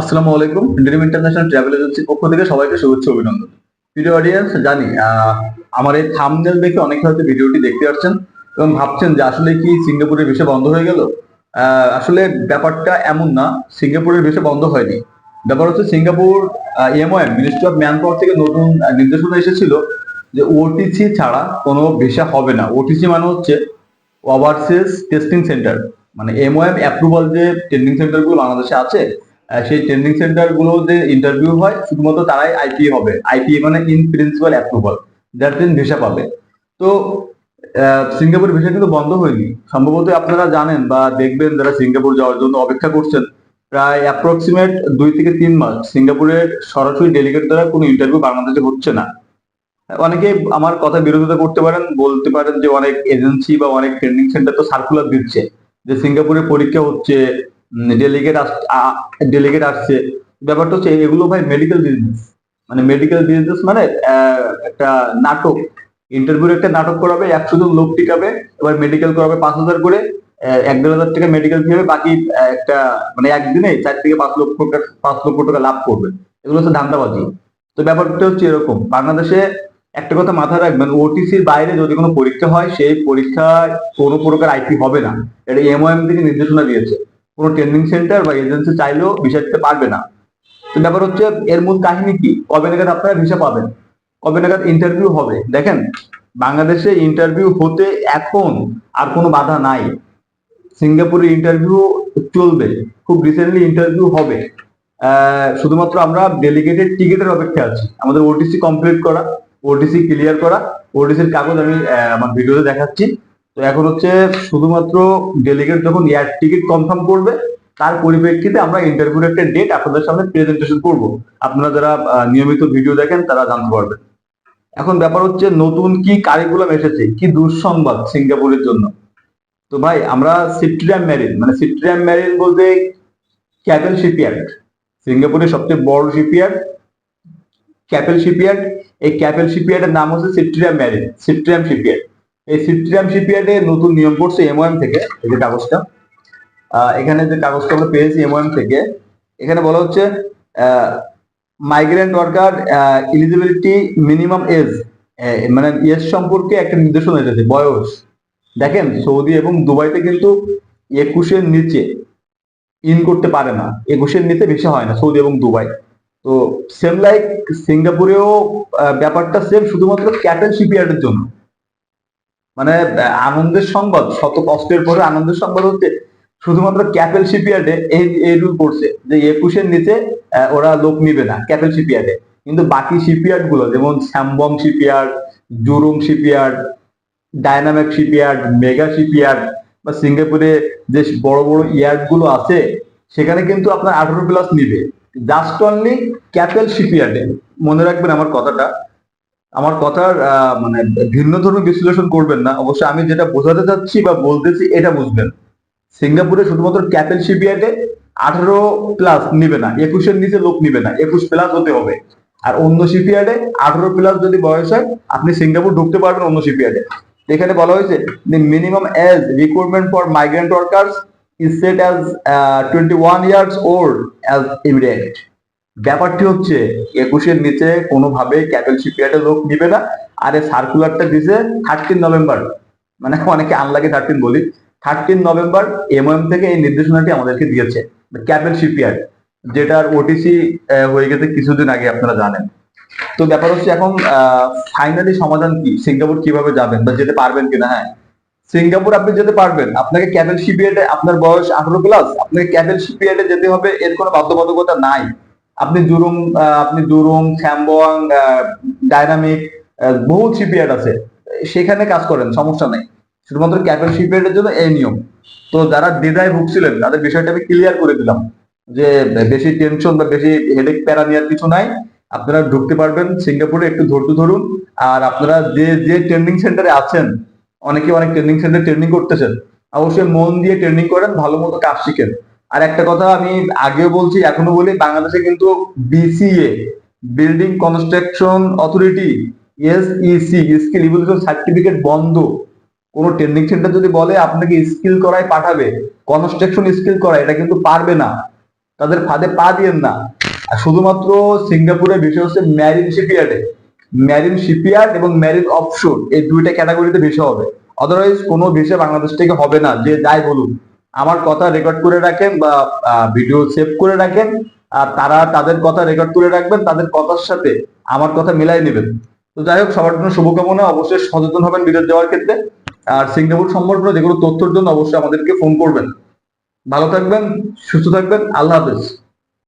আসসালামু আলাইকুম dream international travel এজেন্সির পক্ষ থেকে সবাইকে শুভেচ্ছা অভিনন্দন। ভিডিও অডিয়েন্স জানি আমার এই থামনেল দেখে অনেকে হয়তো ভিডিওটি দেখতে পাচ্ছেন এবং ভাবছেন যে আসলে কি সিঙ্গাপুরের ভিসা বন্ধ হয়ে গেল? আসলে ব্যাপারটা এমন না, সিঙ্গাপুরের ভিসা বন্ধ হয়নি। ব্যাপার হচ্ছে Singapore MOM ministry of manpower থেকে নতুন নির্দেশনা এসেছিল যে ওটিসি ছাড়া কোনো ভিসা হবে না। ওটিসি মানে হচ্ছে ওভারসিজ টেস্টিং সেন্টার মানে এমওএম অ্যাপ্রুভাল যে ট্রেনিং সেন্টারগুলো বাংলাদেশে আছে সেই ট্রেনিং সেন্টারগুলো যে ইন্টারভিউ হয়, শুধুমাত্র তারাই আইপি হবে। আইপি মানে ইন প্রিন্সিপাল অ্যাপ্রুভাল দ্যাট দিন ভিসা পাবে। তো সিঙ্গাপুর ভিসা কিন্তু বন্ধ হয়নি। সম্ভবত আপনারা জানেন বা দেখবেন যারা সিঙ্গাপুর যাওয়ার জন্য অপেক্ষা করছেন, প্রায় অ্যাপ্রক্সিমেট দুই থেকে তিন মাস সিঙ্গাপুরের সরাসরি ডেলিগেট দ্বারা কোনো ইন্টারভিউ বাংলাদেশে হচ্ছে না। অনেকে আমার কথা বিরোধিতা করতে পারেন, বলতে পারেন যে অনেক এজেন্সি বা অনেক ট্রেনিং সেন্টার তো সার্কুলার দিচ্ছে, যে সিঙ্গাপুরে পরীক্ষা হচ্ছে ডেলিগেট ডেলিগেট আসছে। ব্যাপারটা হচ্ছে এগুলো ভাই মেডিকেল বিজনেস মানে মেডিকেল বিজনেস মানে একটা নাটক। ইন্টারভিউ একটা নাটক করাবে একশো জন লোক টিকাবে, এবার মেডিকেল করাবে পাঁচ হাজার করে এক দেড় হাজার টাকা মেডিকেল ফি হবে, বাকি একটা মানে একদিনে চার থেকে পাঁচ লক্ষ টাকা, পাঁচ লক্ষ টাকা লাভ করবে। এগুলো হচ্ছে ধান্দাবাজি। তো ব্যাপারটা হচ্ছে এরকম, বাংলাদেশে একটা কথা মাথায় রাখবেন ওটিসির বাইরে যদি কোনো পরীক্ষা হয়, সেই পরীক্ষায় কোনো প্রকার আইপি হবে না। এটা এমওএম থেকে নির্দেশনা দিয়েছে। কোনো ট্রেনিং সেন্টার বা এজেন্সি চাইলেও ভিসা দিতে পারবে না। তো ব্যাপার হচ্ছে, এর মূল কাহিনী কি? কবে নাগাদ আপনারা ভিসা পাবেন? কবে নাগাদ ইন্টারভিউ হবে? দেখেন, বাংলাদেশে ইন্টারভিউ হতে এখন আর কোনো বাধা নাই। সিঙ্গাপুরে ইন্টারভিউ চলবে, খুব রিসেন্টলি ইন্টারভিউ হবে। শুধুমাত্র আমরা ডেলিগেটেড টিকিটের অপেক্ষা আছি। আমাদের ওটিসি কমপ্লিট করা ওটিসি ক্লিয়ার করা ওটিসির কাগজ আমি আমার ভিডিওতে দেখাচ্ছি। তো এখন হচ্ছে শুধুমাত্র ডেলিগেট যখন এয়ার টিকিট কনফার্ম করবে, তার পরিপ্রেক্ষিতে আমরা ইন্টারভিউর একটা ডেট আপনাদের সামনে প্রেজেন্টেশন করব। আপনারা যারা নিয়মিত ভিডিও দেখেন তারা জানতে পারবেন। এখন ব্যাপার হচ্ছে নতুন কি কারিকুলাম এসেছে, কি দুঃসংবাদ সিঙ্গাপুরের জন্য। তো ভাই, আমরা সিট্রিয়াম ম্যারিন মানে সিট্রিয়াম ম্যারিন বলতে ক্যাপেল শিপইয়ার্ড, সিঙ্গাপুরের সবচেয়ে বড় শিপইয়ার্ড। ক্যাপেল শিপইয়ার্ড, এই ক্যাপেল শিপইয়ার্ডের নাম হচ্ছে সিট্রিয়াম ম্যারিন সিট্রিয়াম শিপইয়ার্ড। এই সিট্রিয়াম শিপইয়ার্ডে নতুন নিয়ম করছে এমওএম থেকে, এই যে কাগজটা। এখানে যে কাগজটা আমরা পেয়েছি এমওএম থেকে, এখানে বলা হচ্ছে migrant worker eligibility minimum age মানে এজ সম্পর্কে একটা নির্দেশনা এসেছে বয়স। দেখেন, সৌদি এবং দুবাইতে কিন্তু একুশের নিচে ইন করতে পারে না, একুশের নিচে বেশি হয় না, সৌদি এবং দুবাই। তো সেম লাইক সিঙ্গাপুরেও ব্যাপারটা সেম শুধুমাত্র ক্যাটেল শিপইয়ার্ডের জন্য। মানে আনন্দের সংবাদ, শত কষ্টের পরে আনন্দের সংবাদ হচ্ছে, শুধুমাত্র ক্যাপেল শিপইয়ার্ডে এই এই রুল করছে, যে একুশের নিচে ওরা লোক নিবে না, ক্যাপেল শিপইয়ার্ডে। কিন্তু বাকি শিপইয়ার্ডগুলো যেমন Sembawang shipyard, Jurong shipyard, dynamic shipyard, mega shipyard, বা সিঙ্গাপুরে যে বড় বড় ইয়ার্ডগুলো আছে, সেখানে কিন্তু আপনার আঠারো প্লাস নিবে। জাস্ট অনলি ক্যাপেল শিপইয়ার্ডে। মনে রাখবেন আমার কথাটা আমার কথার মানে ভিন্ন ধর্মী বিশ্লেষণ করবেন না। অবশ্যই আমি যেটা বোঝাতে চাচ্ছি বা বলতেছি এটা বুঝবেন। সিঙ্গাপুরে শুধুমাত্র ক্যাপেল শিপইয়ার্ডে আঠারো প্লাস নিবে না একুশের নিচে লোক নিবে না একুশ প্লাস হতে হবে। আর অন্য শিপইয়ার্ডে আঠারো প্লাস যদি বয়স হয় আপনি সিঙ্গাপুর ঢুকতে পারবেন অন্য শিপইয়ার্ডে এখানে বলা হয়েছে minimum age requirement for migrant workers is set as uh, 21 years old as immediate ব্যাপারটি হচ্ছে, একুশের নিচে কোনোভাবে ক্যাপেল শিপইয়ার্ডে লোক নিবে না, আর এই সার্কুলারটা দিছে থার্টিন নভেম্বর। মানে অনেকে আনলাগে থার্টিন বলি। থার্টিন নভেম্বর এমওএম থেকে এই নির্দেশনাটি আমাদেরকে দিয়েছে ক্যাপেল শিপইয়ার্ড যেটার ওটিসি হয়ে গেছে কিছুদিন আগে, আপনারা জানেন। তো ব্যাপার হচ্ছে এখন ফাইনালি সমাধান কি? সিঙ্গাপুর কীভাবে যাবেন বা যেতে পারবেন কিনা? হ্যাঁ। সিঙ্গাপুর আপনি যেতে পারবেন। আপনাকে ক্যাবেল শিপিয়ার্ডে আপনার বয়স আঠারো প্লাস আপনাকে ক্যাবেল শিপিয়ার্ডে যেতে হবে, এর কোনো বাধ্যবাধকতা নাই। আপনি আহ, আপনি জুরুং স্যামবং ডাইনামিক বহু শিপিয়ার্ড আছে। সেখানে কাজ করেন সমস্যা নেই। শুধুমাত্র ক্যাবেল শিপিয়ার্ডের জন্য এই নিয়ম। তো যারা দ্বিধায় ভুগছিলেন তাদের বিষয়টা আমি ক্লিয়ার করে দিলাম। যে বেশি টেনশন বা বেশি হেডেক প্যারা নেওয়ার কিছু নাই। আপনারা ঢুকতে পারবেন সিঙ্গাপুরে একটু ধৈর্য ধরুন। আর আপনারা যে যে ট্রেনিং সেন্টারে আছেন অনেকে অনেক ট্রেনিং সেন্টারে ট্রেনিং করতেছেন। অবশ্যই মন দিয়ে ট্রেনিং করেন ভালো মতো কাজ শিখেন। আর একটা কথা আমি আগেও বলছি, এখনও বলি, বাংলাদেশে কিন্তু BCA building construction authority SEC skill evolution certificate বন্ধ। কোনো ট্রেনিং সেন্টার যদি বলে, আপনাকে স্কিল করায় পাঠাবে কনস্ট্রাকশন স্কিল করা এটা কিন্তু পারবে না। তাদের ফাঁদে পা দিয়েন না। শুধুমাত্র সিঙ্গাপুরের বিষয় হচ্ছে ম্যারিন শিপইয়ার্ডে ম্যারিন শিপইয়ার্ড এবং ম্যারিন অপশন এই দুইটা ক্যাটাগরিতে বেশি হবে। আদারওয়াইজ কোনো বিষয় বাংলাদেশ থেকে হবে না, যে যাই বলুন। আমার কথা রেকর্ড করে রাখেন বা ভিডিও সেভ করে রাখেন। আর তারা তাদের কথা রেকর্ড করে রাখবেন, তাদের কথার সাথে আমার কথা মিলাই নেবেন। তো যাই হোক, সবার জন্য শুভকামনা। অবশ্যই সচেতন হবেন বিদেশ যাওয়ার ক্ষেত্রে। আর সিঙ্গাপুর সম্পর্কে যেগুলো তথ্যের জন্য অবশ্যই আমাদেরকে ফোন করবেন। ভালো থাকবেন, সুস্থ থাকবেন। আল্লাহ হাফেজ।